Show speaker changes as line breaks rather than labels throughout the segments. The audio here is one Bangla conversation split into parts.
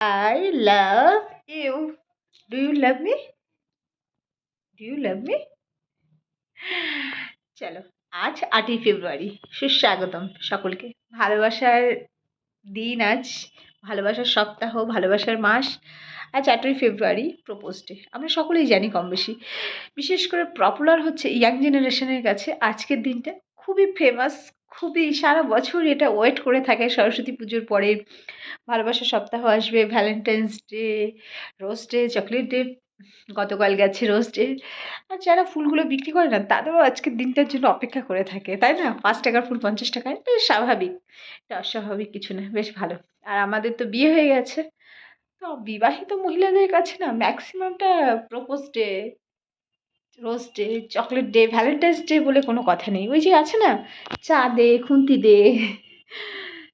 I love you do you love me do you love me চলো, আজ আটই ফেব্রুয়ারি, সুস্বাগতম সকলকে। ভালোবাসার দিন আজ, ভালোবাসার সপ্তাহ, ভালোবাসার মাস, আজ আটই ফেব্রুয়ারি প্রপোজ ডে আমরা সকলেই জানি কম বেশি। বিশেষ করে পপুলার হচ্ছে ইয়াং জেনারেশনের কাছে আজকের দিনটা। খুবই ফেমাস খুবই সারা বছর এটা ওয়েট করে থাকে। সরস্বতী পুজোর পরে ভালোবাসার সপ্তাহ আসবে valentine's day rose day chocolate day গতকাল গেছে রোজ ডে আর যারা ফুলগুলো বিক্রি করে না, তাদেরও আজকের দিনটার জন্য অপেক্ষা করে থাকে, তাই না? পাঁচ টাকার ফুল পঞ্চাশ টাকায়, বেশ স্বাভাবিক। এটা অস্বাভাবিক কিছু না, বেশ ভালো। আর আমাদের তো বিয়ে হয়ে গেছে। তো বিবাহিত মহিলাদের কাছে না ম্যাক্সিমামটা propose day rose day chocolate day valentine's day বলে কোনো কথা নেই। ওই যে আছে না, চা দে, খুন্তি দে,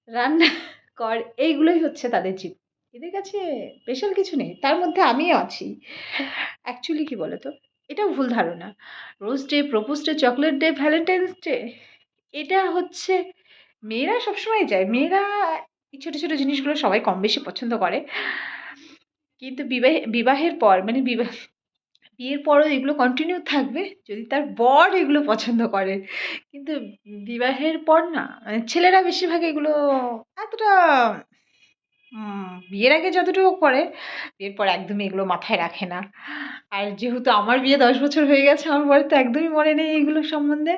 রান্না কর, এইগুলোই হচ্ছে তাদের জীব এদের কাছে স্পেশাল কিছু নেই। তার মধ্যে আমিও আছি। অ্যাকচুয়ালি কী বলো তো এটাও ভুল ধারণা। Rose day propose day chocolate day valentine's day এটা হচ্ছে মেয়েরা সবসময় যায়। মেয়েরা এই ছোটো ছোটো জিনিসগুলো সবাই কম বেশি পছন্দ করে। কিন্তু বিবাহে, বিবাহের পর মানে বিবাহ বিয়ের পরও এগুলো কন্টিনিউ থাকবে, যদি তার বর এগুলো পছন্দ করে। কিন্তু বিবাহের পর না মানে ছেলেরা বেশিরভাগ এগুলো এতটা বিয়ের আগে যতটুকু করে, বিয়ের পর একদমই এগুলো মাথায় রাখে না। আর যেহেতু আমার বিয়ে দশ বছর হয়ে গেছে, আমার বরের তো একদমই মনে নেই এগুলো সম্বন্ধে।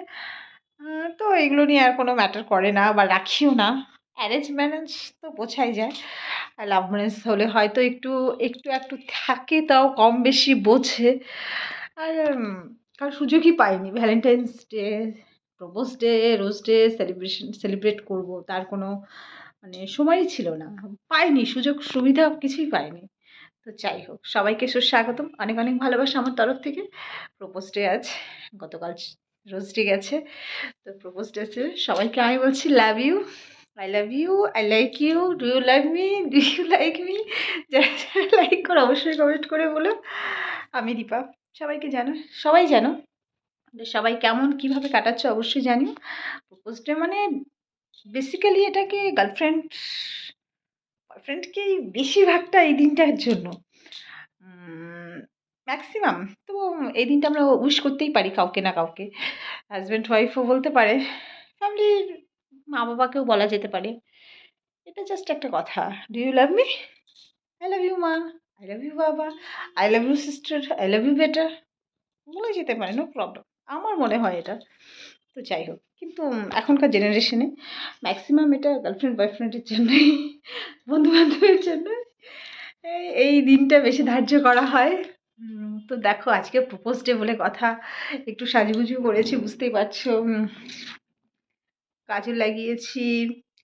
তো এগুলো নিয়ে আর কোনো ম্যাটার করে না বা রাখিও না। অ্যারেঞ্জ ম্যারেঞ্জ তো বোঝাই যায়। লাভ ম্যারেজ হলে হয়তো একটু একটু একটু থাকে, তাও কম বেশি বোঝে। আর কারণ সুযোগই পাইনি। Valentine's day propose day rose day celebration celebrate করব। তার কোনো মানে সময়ই ছিল না। পাইনি, সুযোগ সুবিধা কিছুই পাইনি। তো যাই হোক, সবাইকে সুস্বাগতম। অনেক অনেক ভালোবাসা আমার তরফ থেকে। প্রপোজ ডে আজ, গতকাল রোজ ডে গেছে। তো প্রপোজ ডে আছে সবাইকে আমি বলছি love you I love you I like you do you like me do you like me যারা লাইক করো অবশ্যই কমেন্ট করে বলো। আমি দীপা, সবাইকে জানো, সবাই জানো সবাই কেমন, কীভাবে কাটাচ্ছে অবশ্যই জানিও প্রপোজ ডে মানে বেসিক্যালি এটাকে গার্লফ্রেন্ড বয়ফ্রেন্ডকেই বেশিরভাগটা এই দিনটার জন্য। ম্যাক্সিমাম তো এই দিনটা আমরা উইশ করতেই পারি কাউকে না কাউকে। হাজব্যান্ড ওয়াইফও বলতে পারে। ফ্যামিলির মা বাবাকেও বলা যেতে পারে। এটা জাস্ট একটা কথা। Do you love me I love you মা। আই লাভ ইউ বাবা। I love you sister I love you better বলে যেতে পারে নো প্রবলেম আমার মনে হয় এটা। তো যাই হোক, কিন্তু এখনকার জেনারেশনে ম্যাক্সিমাম এটা গার্লফ্রেন্ড বয়ফ্রেন্ডের জন্যই বন্ধু বান্ধবের জন্য এই দিনটা বেশি ধার্য করা হয়। তো দেখো, আজকে প্রপোজ ডে বলে কথা, একটু সাজুগুজু করেছি, বুঝতেই পারছ। কাজল লাগিয়েছি।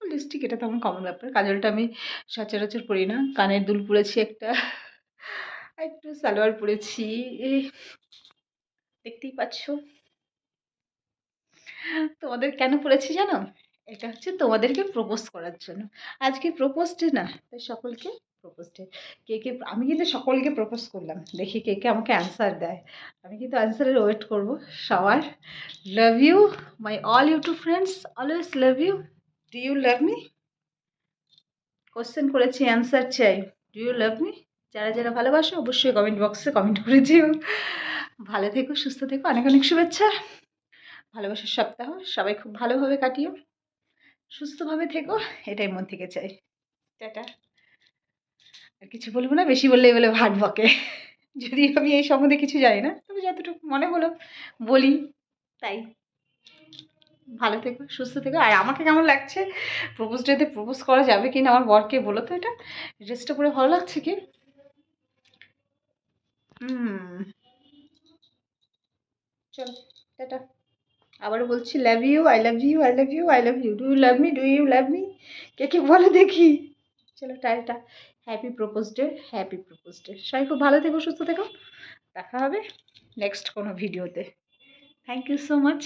লিপস্টিক এটা তো আমার কমন ব্যাপার। কাজলটা আমি সচরাচর পরি না। কানের দুল পরেছি একটা। একটু সালোয়ার পরেছি। দেখতেই পাচ্ছ। তোমাদের কেন পড়েছি জানো? এটা হচ্ছে তোমাদেরকে প্রপোজ করার জন্য। আজকে প্রপোজ ডে না তাই সকলকে কে কে, আমি কিন্তু সকলকে প্রপোজ করলাম। দেখি কে কে আমাকে অ্যান্সার দেয়। আমি কিন্তু অ্যান্সারের ওয়েট করব সবার। Love you my all YouTube friends always love you do you love me question করেছি অ্যান্সার চাই। ডু ইউ লাভ মি যারা যারা ভালোবাসো, অবশ্যই কমেন্ট বক্সে কমেন্ট করে দিও। ভালো থেকো, সুস্থ থেকো, অনেক অনেক শুভেচ্ছা। ভালোবাসার সপ্তাহ, সবাই খুব ভালোভাবে কাটিও। সুস্থভাবে থেকো, এটাই মন থেকে চাই। টাটা। আর কিছু বলব না, বেশি বললেই বলে ভাট বকে। যদি আমি এই সম্বন্ধে কিছু জানি না, তবে যতটুকু মনে হলো বলি। তাই। ভালো থেকো, সুস্থ থেকো। আর আমাকে কেমন লাগছে? প্রপোজ ডেতে প্রপোজ করা যাবে কি না আমার বরকে বলো তো এটা। ড্রেসটা পরে ভালো লাগছে কি? হুম। চলো, টাটা। আবার বলছি love you I love you I love you I love you do you love me do you love me কে কে বলো দেখি। চলো tata happy propose day happy propose day সবাই খুব ভালো থেকো, সুস্থ থেকো। দেখা হবে নেক্সট কোনো ভিডিওতে থ্যাংক ইউ সো মাচ